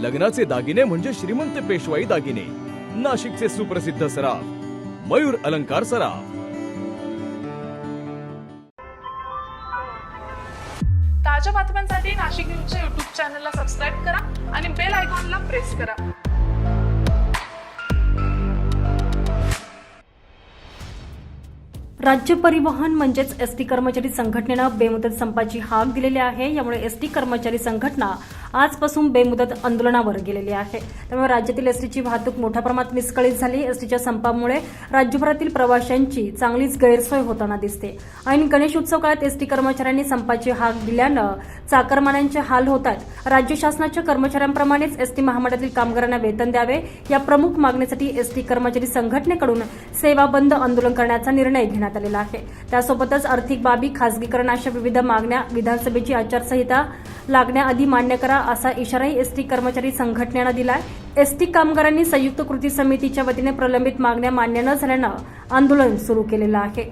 लग्नाचे दागिने म्हणजे श्रीमंत पेशवाई दागिने. नाशिकचे सुप्रसिद्ध सराफ मयूर अलंकार सराफ. ताज्या बातम्यांसाठी नाशिक न्यूजच्या युट्यूब चॅनलला सबस्क्राईब करा आणि बेल आयकॉनला प्रेस करा. राज्य परिवहन म्हणजेच एस टी कर्मचारी संघटनेनं बेमुदत संपाची हाक दिलेली आहे. यामुळे एस टी कर्मचारी संघटना आजपासून बेमुदत आंदोलनावर गेलेली आहे. त्यामुळे राज्यातील एसटीची वाहतूक मोठ्या प्रमाणात विस्कळीत झाली. एसटीच्या संपामुळे राज्यभरातील प्रवाशांची चांगलीच गैरसोय होताना दिसते. आणि गणेश उत्सव काळात एसटी कर्मचाऱ्यांनी संपाची हाक दिल्यानं चाकरमान्यांचे हाल होतात. राज्य शासनाच्या कर्मचाऱ्यांप्रमाणेच एसटी महामंडळातील कामगारांना वेतन द्यावे या प्रमुख मागणीसाठी एसटी कर्मचारी संघटनेकडून सेवा बंद आंदोलन करण्याचा निर्णय घेण्यात आलेला आहे. त्यासोबतच आर्थिक बाबी खासगीकरण अशा विविध मागण्या विधानसभेची आचारसंहिता लागण्याआधी मान्य करा. असा इशाराही एसटी कर्मचारी संघटनेनं दिलाय. एसटी कामगारांनी संयुक्त कृती समितीच्या वतीने प्रलंबित मागण्या मान्य न झाल्यानं आंदोलन सुरू केलेलं आहे.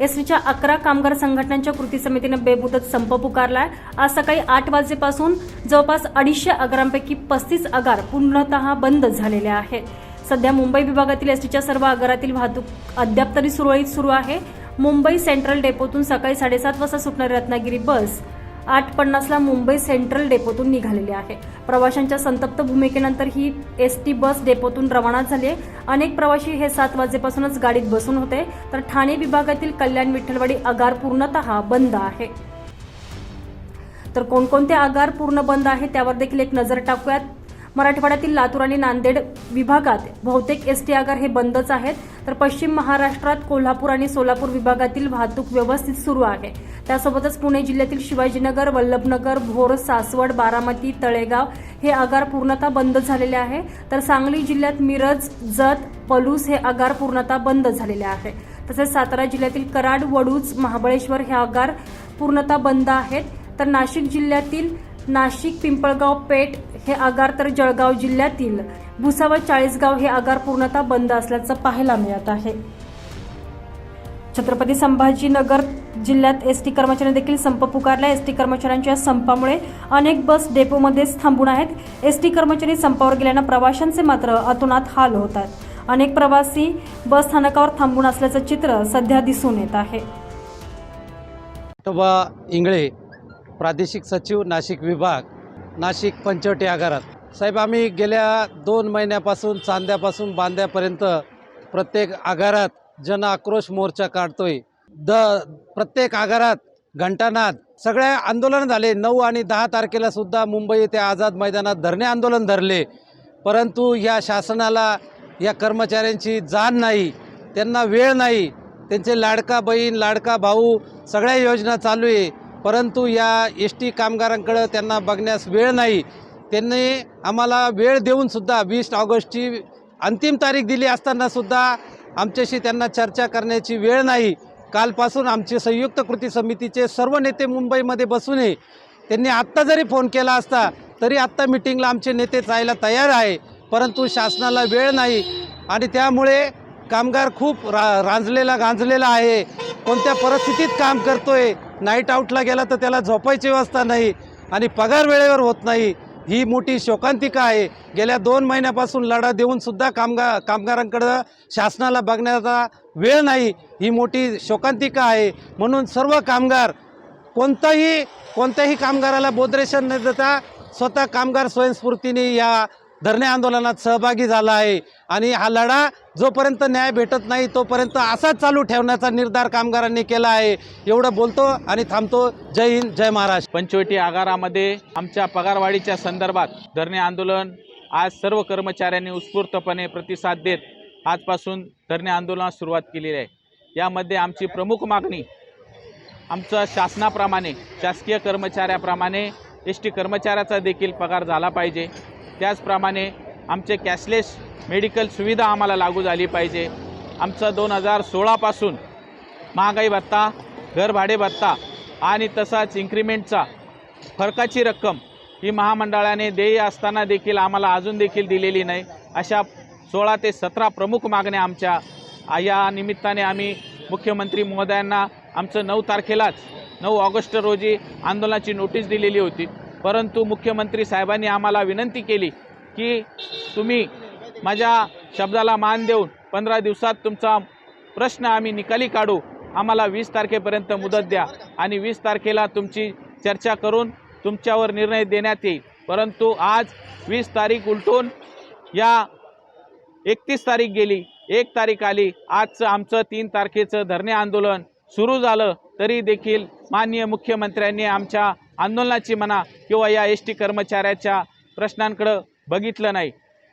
एसटीच्या अकरा कामगार संघटनांच्या कृती समितीनं बेमुदत संप पुकारलाय. आज सकाळी आठ वाजेपासून जवळपास अडीचशे आगारांपैकी पस्तीस आगार पूर्णतः बंद झालेले आहेत. सध्या मुंबई विभागातील एसटीच्या सर्व आगारातील वाहतूक अद्याप तरी सुरळीत सुरू आहे. मुंबई सेंट्रल डेपोतून सकाळी साडेसात वाजता सुटणारी रत्नागिरी बस आठ पन्नासला मुंबई सेंट्रल डेपोतून निघालेली आहे. प्रवाशांच्या संतप्त भूमिकेनंतर ही एस टी बस डेपोतून रवाना झाली आहे. अनेक प्रवासी हे सात वाजेपासूनच गाडीत बसून होते. तर ठाणे विभागातील कल्याण विठ्ठलवाडी आगार पूर्णतः बंद आहे. तर कोणकोणते आगार पूर्ण बंद आहे त्यावर देखील एक नजर टाकूयात. मराठवाड्यातील लातूर आणि नांदेड विभागात बहुतेक एस टी आगार हे बंदच आहेत. तर पश्चिम महाराष्ट्रात कोल्हापूर आणि सोलापूर विभागातील वाहतूक व्यवस्थित सुरू आहे. त्यासोबतच पुणे जिल्ह्यातील शिवाजीनगर वल्लभनगर भोर सासवड बारामती तळेगाव हे आगार पूर्णतः बंद झालेले आहे. तर सांगली जिल्ह्यात मिरज जत पलूस हे आगार पूर्णतः बंद झालेले आहे. तसेच सातारा जिल्ह्यातील कराड वडूज महाबळेश्वर हे आगार पूर्णतः बंद आहेत. तर नाशिक जिल्ह्यातील नाशिक पिंपळगाव पेठ हे आगार तर जळगाव जिल्ह्यातील भुसावळ चाळीसगाव हे आगार पूर्णतः बंद असल्याचं पाहायला मिळत आहे. छत्रपती संभाजीनगर जिल्ह्यात एस टी कर्मचाऱ्यांनी देखील संप पुकारला एसटी कर्मचाऱ्यांच्या संपामुळे अनेक बस डेपोमध्येच थांबून आहेत. एस टी कर्मचारी संपावर गेल्यानं प्रवाशांचे मात्र अतोनात हाल होत आहेत. अनेक प्रवासी बस स्थानकावर थांबून असल्याचं चित्र सध्या दिसून येत आहे. इंगळे प्रादेशिक सचिव नाशिक विभाग नाशिक पंचवटी आगारात. साहेब आम्ही गेल्या दोन महिन्यापासून चांद्यापासून बांद्यापर्यंत प्रत्येक आगारात जन आक्रोश मोर्चा काढतोय. द प्रत्येक आगारात घंटानाद. सगळ्या आंदोलन झाले. नऊ आणि दहा तारखेला सुद्धा मुंबई येथे आझाद मैदानात धरणे आंदोलन धरले. परंतु या शासनाला या कर्मचाऱ्यांची जाण नाही त्यांना वेळ नाही. त्यांचे लाडका बहीण लाडका भाऊ सगळ्या योजना चालू आहे. परंतु या एस टी कामगारांकडं त्यांना बघण्यास वेळ नाही. त्यांनी आम्हाला वेळ देऊनसुद्धा वीस ऑगस्टची अंतिम तारीख दिली असतानासुद्धा आमच्याशी त्यांना चर्चा करण्याची वेळ नाही. कालपासून आमचे संयुक्त कृती समितीचे सर्व नेते मुंबईमध्ये बसूनही त्यांनी आत्ता जरी फोन केला असता तरी आत्ता मिटिंगला आमचे नेते जायला तयार आहे. परंतु शासनाला वेळ नाही आणि त्यामुळे कामगार खूप रा रांजलेला गांजलेला आहे. कोणत्या परिस्थितीत काम करतोय? नाईट आऊटला गेला तर त्याला झोपायची व्यवस्था नाही आणि पगार वेळेवर होत नाही. ही मोठी शोकांतिका आहे. गेल्या दोन महिन्यापासून लढा देऊनसुद्धा कामगा कामगार कामगारांकडं शासनाला बघण्याचा वेळ नाही. ही मोठी शोकांतिका आहे. म्हणून सर्व कामगार कोणताही कोणत्याही कामगाराला बोधरेशन न देता स्वतः कामगार स्वयंस्फूर्तीने या धरणे आंदोलनात सहभागी झाला आहे. आणि हा लढा जोपर्यंत न्याय भेटत नाही तोपर्यंत असाच चालू ठेवण्याचा निर्धार कामगारांनी केला आहे. एवढं बोलतो आणि थांबतो. जय हिंद जय महाराष्ट्र. पंचवटी आगारामध्ये आमच्या पगारवाढीच्या संदर्भात धरणे आंदोलन आज सर्व कर्मचाऱ्यांनी उत्स्फूर्तपणे प्रतिसाद देत आजपासून धरणे आंदोलनास सुरुवात केलेली आहे. यामध्ये आमची प्रमुख मागणी आमचं शासनाप्रमाणे शासकीय कर्मचाऱ्याप्रमाणे एस टी कर्मचाऱ्याचा देखील पगार झाला पाहिजे. त्याचप्रमाणे आमचे कॅशलेस मेडिकल सुविधा आम्हाला लागू झाली पाहिजे. आमचं दोन हजार सोळापासून महागाई भत्ता घरभाडे भत्ता आणि तसाच इन्क्रीमेंटचा फरकाची रक्कम ही महामंडळाने देय असताना देखील आम्हाला अजून देखील दिलेली नाही. अशा सोळा ते सतरा प्रमुख मागण्या आमच्या या निमित्ताने आम्ही मुख्यमंत्री महोदयांना आमचं नऊ तारखेलाच नऊ ऑगस्ट रोजी आंदोलनाची नोटीस दिलेली होती. परंतु मुख्यमंत्री साहेबांनी आम्हाला विनंती केली की तुम्ही माझ्या शब्दाला मान देऊन पंधरा दिवसात तुमचा प्रश्न आम्ही निकाली काढू. आम्हाला वीस तारखेपर्यंत मुदत द्या आणि वीस तारखेला तुमची चर्चा करून तुमच्यावर निर्णय देण्यात येईल. परंतु आज वीस तारीख उलटून या एकतीस तारीख गेली. एक तारीख आली. आजचं आमचं तीन तारखेचं धरणे आंदोलन सुरू झालं. तरी देखील माननीय मुख्यमंत्र्यांनी आमच्या आंदोलनाची म्हणा किंवा या एस टी कर्मचाऱ्याच्या प्रश्नांकडं बघितलं नाही.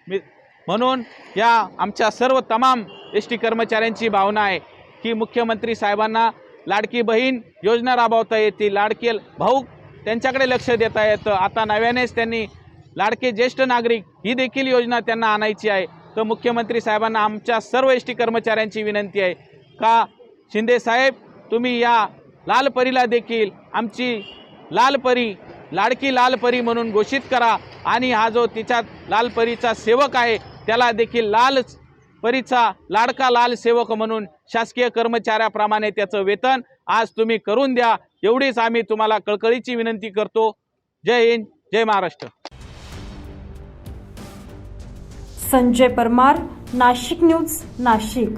मी म्हणून या आमच्या सर्व तमाम एस टी कर्मचाऱ्यांची भावना आहे की मुख्यमंत्री साहेबांना लाडकी बहीण योजना राबवता येतील लाडके भाऊ त्यांच्याकडे लक्ष देता येतं. आता नव्यानेच त्यांनी लाडके ज्येष्ठ नागरिक ही देखील योजना त्यांना आणायची आहे. तर मुख्यमंत्री साहेबांना आमच्या सर्व एस टी कर्मचाऱ्यांची विनंती आहे. का शिंदे साहेब तुम्ही या लाल परीला देखील आमची लाल परी लाडकी लाल परी म्हणून घोषित करा. आणि हा जो तिच्यात लाल परीचा सेवक आहे त्याला देखील लाल परीचा लाडका लाल सेवक म्हणून शासकीय कर्मचाऱ्याप्रमाणे त्याचं वेतन आज तुम्ही करून द्या. एवढीच आम्ही तुम्हाला कळकळीची विनंती करतो. जय हिंद जय महाराष्ट्र. संजय परमार नाशिक न्यूज नाशिक.